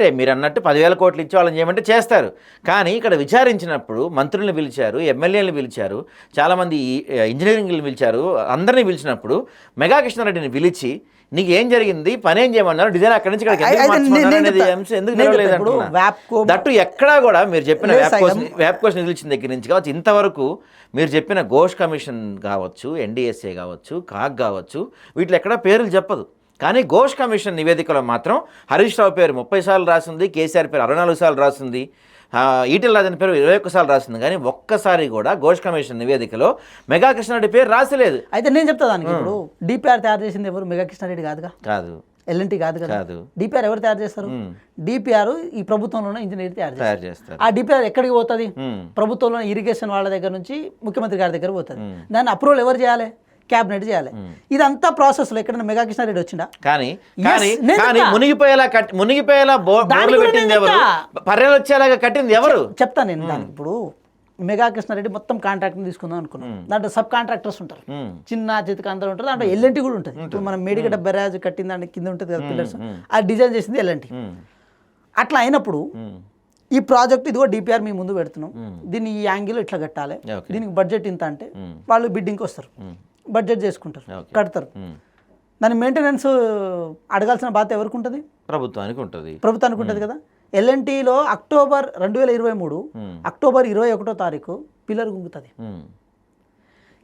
కరెక్టే మీరు అన్నట్టు పదివేల కోట్లు ఇచ్చి వాళ్ళని చేయమంటే చేస్తారు. కానీ ఇక్కడ విచారించినప్పుడు మంత్రుల్ని పిలిచారు ఎమ్మెల్యేలను పిలిచారు చాలామంది ఇంజనీరింగ్లు పిలిచారు అందరినీ పిలిచినప్పుడు మెగా కృష్ణారెడ్డిని పిలిచి నీకు ఏం జరిగింది? పని ఏం చేయమన్నారు? డిజైన్ అక్కడి నుంచి ఎందుకు దట్టు ఎక్కడా కూడా మీరు చెప్పిన వ్యాప్ కోసం నిలిచిన దగ్గర నుంచి కావచ్చు ఇంతవరకు మీరు చెప్పిన ఘోష్ కమిషన్ కావచ్చు ఎన్డీఎస్ఏ కావచ్చు కాగ్ కావచ్చు వీటిలో ఎక్కడా పేర్లు చెప్పదు. కానీ ఘోష్ కమిషన్ నివేదికలో మాత్రం హరీష్ రావు పేరు ముప్పై సార్లు రాసింది కేసీఆర్ పేరు అరవై నాలుగు సార్లు రాసింది ఈటెల రాజన్ పేరు ఇరవై ఒక్కసార్లు రాసింది. కానీ ఒక్కసారి కూడా ఘోష్ కమిషన్ నివేదికలో మెగా కృష్ణారెడ్డి పేరు రాసలేదు. అయితే నేను చెప్తా దానికి ఇప్పుడు డిపిఆర్ తయారు చేసింది ఎవరు? మెగా కృష్ణారెడ్డి కాదుగా? కాదు. ఎల్ఎన్టీ కాదు కదా? డిపిఆర్ ఎవరు తయారు చేస్తారు? డిపిఆర్ ఈ ప్రభుత్వంలోనే ఇంజనీర్ తయారు చేస్తారు. ఆ డిపిఆర్ ఎక్కడికి పోతుంది. ప్రభుత్వంలో ఇరిగేషన్ వాళ్ళ దగ్గర నుంచి ముఖ్యమంత్రి గారి దగ్గర పోతుంది. దాన్ని అప్రూవల్ ఎవరు చేయాలి? క్యాబినెట్ చేయాలి. ఇదంతా ప్రాసెస్లో ఎక్కడైనా మెగా కృష్ణారెడ్డి వచ్చిందా కానీ కానీ. మునిగిపోయేలా మునిగిపోయేలా బోర్లు పెట్టింది ఎవరు. పర్రెలు వచ్చేలాగా కట్టింది ఎవరు? చెప్తా నేను దానికి ఇప్పుడు మెగా కృష్ణారెడ్డి మొత్తం కాంట్రాక్ట్ని తీసుకుందాం అనుకున్నాం. దాంట్లో సబ్ కాంట్రాక్టర్స్ ఉంటారు. చిన్న చేతికి అందరూ ఉంటారు. దాంట్లో ఎల్ఎన్టీ కూడా ఉంటుంది. ఇప్పుడు మనం మేడిగడ్డ బెరాజ్ కట్టిన దానికి కింద ఉంటుంది కదా పిల్లర్స్ అది డిజైన్ చేసింది ఎల్ఎన్టీ. అట్లా అయినప్పుడు. ఈ ప్రాజెక్ట్ ఇదిగో డిపిఆర్ మీ ముందు పెడుతున్నాం. దీన్ని ఈ యాంగిల్ ఇట్లా కట్టాలి. దీనికి బడ్జెట్ ఇంత అంటే వాళ్ళు బిడ్డింగ్కి వస్తారు. బడ్జెట్ చేసుకుంటారు. కడతారు. దాని మెయింటెనెన్స్ అడగాల్సిన బాధ్యత ఎవరికి ఉంటుంది ప్రభుత్వానికి ఉంటుంది. ప్రభుత్వానికి ఉంటుంది కదా. ఎల్ఎన్టీలో అక్టోబర్ రెండు వేల ఇరవై మూడు అక్టోబర్ ఇరవై ఒకటో తారీఖు పిల్లర్ గుంగుతుంది.